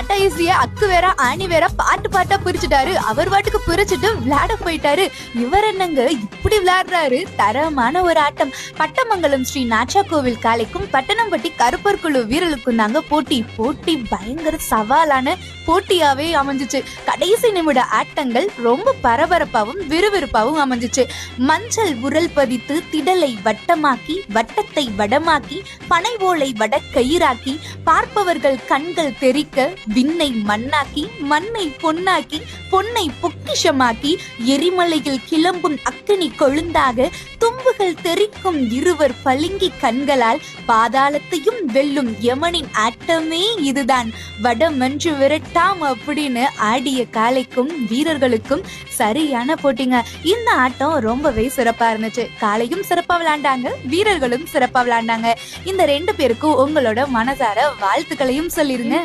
கடைசியா அக்கு வேற ஆணி வேற பாட்டு பாட்டா பிரிச்சுட்டாரு அவர் பாட்டுக்கு பிரிச்சுட்டு விளையாட போயிட்டாரு. இவர் என்னங்க இப்படி விளையாடுறாரு? தரமான ஒரு ஆட்டம். பட்டமங்கலம் ஸ்ரீ நாச்சா கோவில் காலைக்கும் பட்டணம்பட்டி கருப்பர் குழு வீரலுக்கும் தாங்க போட்டி. போட்டி பயங்கர சவாலான போட்டியாவே அமைஞ்சிச்சு. கடைசி நிமிட ஆட்டங்கள் ரொம்ப பரபரப்பாவும் விறுவிறுப்பாவும் அமைஞ்சிச்சு. மஞ்சள் உரல் பதித்து திடலை வட்டமாக்கி வட்டத்தை வடமாக்கி பனை ஓலை வட கயிறாக்கி பார்ப்பவர்கள் கண்கள் தெறிக்க விண்ணை மண்ணாக்கி மண்ணை பொன்னாக்கி பொன்னை பொக்கிஷமாக்கி எரிமலையில் கிளம்பும் அக்கினி கொழுந்தாக தும்புகள் தெறிக்கும் இருவர் பளிங்கி கண்களால் பாதாளத்தையும் வெல்லும் யமனின் ஆட்டமே இதுதான். வடமன்று விரட்டாம் அப்படின்னு ஆடிய காளைக்கும் வீரர்களுக்கும் சரியான போட்டிங்க. இந்த ஆட்டம் ரொம்பவே சிறப்பா இருந்துச்சு. காளையும் சிறப்பா விளையாண்டாங்க வீரர்களும் சிறப்பா விளையாண்டாங்க இந்த ரெண்டு பேருக்கும் உங்களோட மனசார வாழ்த்துக்களையும் சொல்லிருங்க.